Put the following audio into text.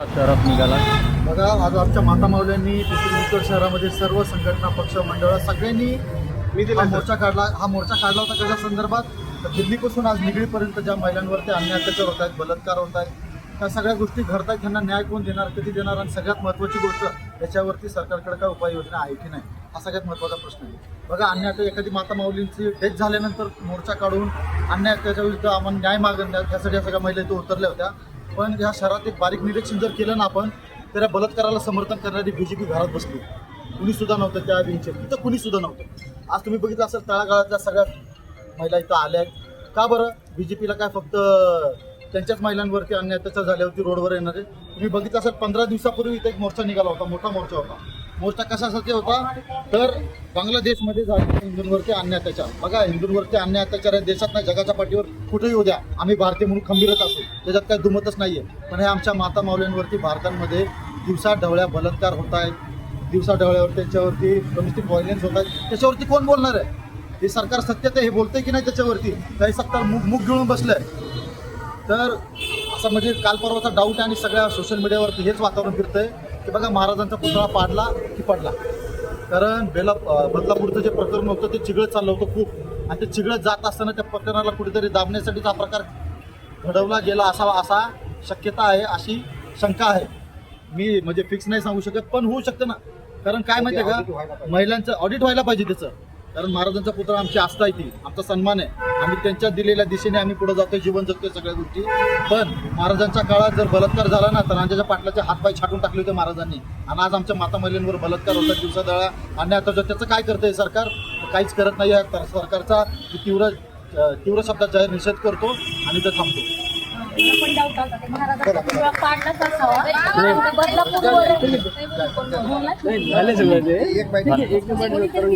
तरफ निघाला. बघा आज आमच्या माता माऊल्यांनी पिंपरी शहरामध्ये सर्व संघटना पक्ष मंडळ सगळ्यांनी हा मोर्चा काढला. हा मोर्चा काढला होता कशा संदर्भात. तर दिल्लीपासून आज निगडीपर्यंत ज्या महिलांवरती अन्याय अत्याचार होत आहेत बलात्कार होत आहेत त्या सगळ्या गोष्टी घडतायत. त्यांना न्याय कोण देणार कधी देणार? आणि सगळ्यात महत्त्वाची गोष्ट याच्यावरती सरकारकडे काय उपाययोजना आहे की नाही? हा सगळ्यात महत्त्वाचा प्रश्न आहे. बघा अन्याय आता एखादी माता माऊलींची डेथ झाल्यानंतर मोर्चा काढून अन्याय त्याच्या विरुद्ध आम्हाला न्याय मागण्यात त्यासाठी या सगळ्या महिला इथे उतरल्या होत्या. पण या शहरात एक बारीक निरीक्षण जर केलं ना आपण तर या बलात्काराला समर्थन करणारी बी जे पी घरात बसली. कुणी सुद्धा नव्हतं त्या विंगचे तिथं कुणी सुद्धा नव्हतं. आज तुम्ही बघितलं असेल तळागाळातल्या सगळ्या महिला इथं आल्या आहेत. का बरं? बी जे पीला काय फक्त त्यांच्याच महिलांवरती अन्याय अत्याचार झाल्यावरती रोडवर येणारे तुम्ही बघितलं असेल पंधरा दिवसापूर्वी इथं एक मोर्चा निघाला होता मोठा मोर्चा होता. मोर्चा कशासाठी होता? तर बांगलादेशमध्ये झालेल्या हिंदूंवरती अन्य अत्याचार. बघा हिंदूंवरती अन्याय अत्याचार आहे देशात नाही जगाच्या पाठीवर कुठेही होऊ द्या. आम्ही भारतीय म्हणून खंबीरच असू. त्याच्यात काही दुमतच नाहीये. पण हे आमच्या माता मावल्यांवरती भारतामध्ये दिवसा ढवळ्या बलात्कार होत आहेत. दिवसा ढवळ्यावर त्यांच्यावरती डोमेस्टिक व्हायलेन्स होत आहेत. त्याच्यावरती कोण बोलणार आहे? हे सरकार सत्यत हे बोलते की नाही त्याच्यावरती? काही सत्ता मुग मुग गिळून आहे तर असं म्हणजे काल परवाचा डाऊट आहे आणि सगळ्या सोशल मीडियावरती हेच वातावरण फिरतंय. की बघा महाराजांचा पुतळा पाडला की पडला. कारण बेला बदलापूरचं जे प्रकरण होतं ते चिघळत चाललं होतं खूप. आणि ते चिघळत जात असताना त्या प्रकरणाला कुठेतरी दाबण्यासाठीच हा प्रकार घडवला गेला असावा असा शक्यता आहे अशी शंका आहे. मी म्हणजे फिक्स नाही सांगू शकत पण होऊ शकतं ना. कारण काय माहितीये का? महिलांचं ऑडिट व्हायला पाहिजे त्याचं. कारण महाराजांचा पुतळा आमची आस्था आहे ती आमचा सन्मान आहे आम्ही त्यांच्या दिलेल्या दिशेने आम्ही पुढे जातोय जीवन जगतोय सगळ्या गोष्टी पण महाराजांच्या काळात जर बलात्कार झाला ना तर राजाच्या पाटलाचे हातपाय छाटून टाकले होते महाराजांनी आणि आज आमच्या माता महिलांवर बलात्कार होतात दिवसादळा आणि आता जर त्याचं काय करतंय सरकार तर काहीच करत नाही आहे तर सरकारचा तीव्र तीव्र शब्दात जाहीर निषेध करतो आणि ते थांबतो तिला